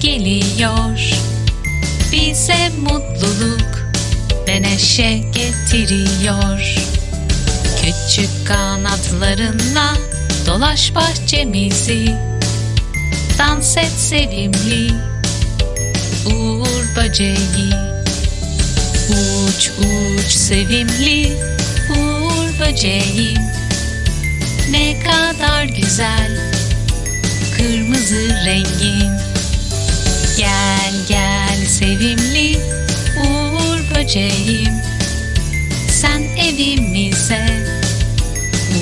geliyor. Bize mutluluk ve neşe getiriyor. Küçük kanatlarınla dolaş bahçemizi. Dans et sevimli Uğur böceği. Uç uç sevimli Uğur böceğim Ne kadar güzel Kırmızı rengin Gel gel sevimli Uğur böceğim. Sen evimize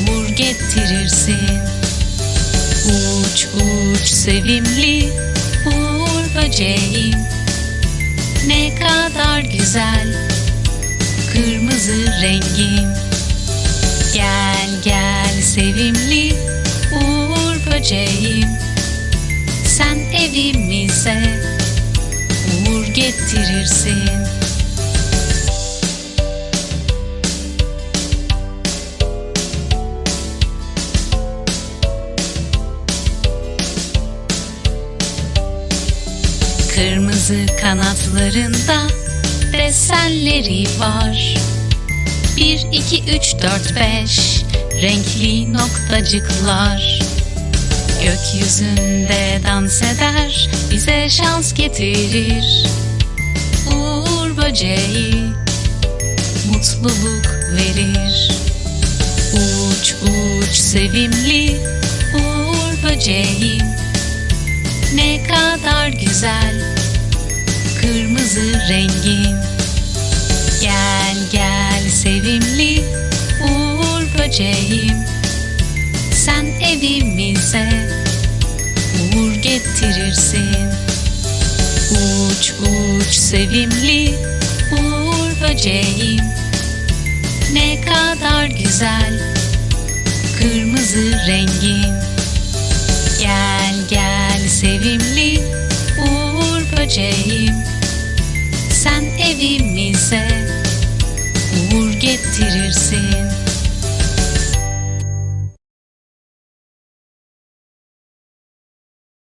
Uğur getirirsin. Uç uç sevimli Uğur böceğim. Ne kadar güzel Kırmızı rengin Gel gel sevimli Uğur böceğim Sen evimize Uğur getirirsin Kırmızı kanatlarında desenleri var. 1, 2, 3, 4, 5 renkli noktacıklar. Gökyüzünde dans eder, bize şans getirir. Uğur böceği mutluluk verir. Uç uç sevimli uğur böceğim ne kadar güzel kırmızı rengin Gel gel sevimli uğur böceğim Sen evimize uğur getirirsin. Uç uç sevimli uğur böceğim. Ne kadar güzel kırmızı rengin Gel gel sevimli uğur böceğim. Sen evimize uğur getirirsin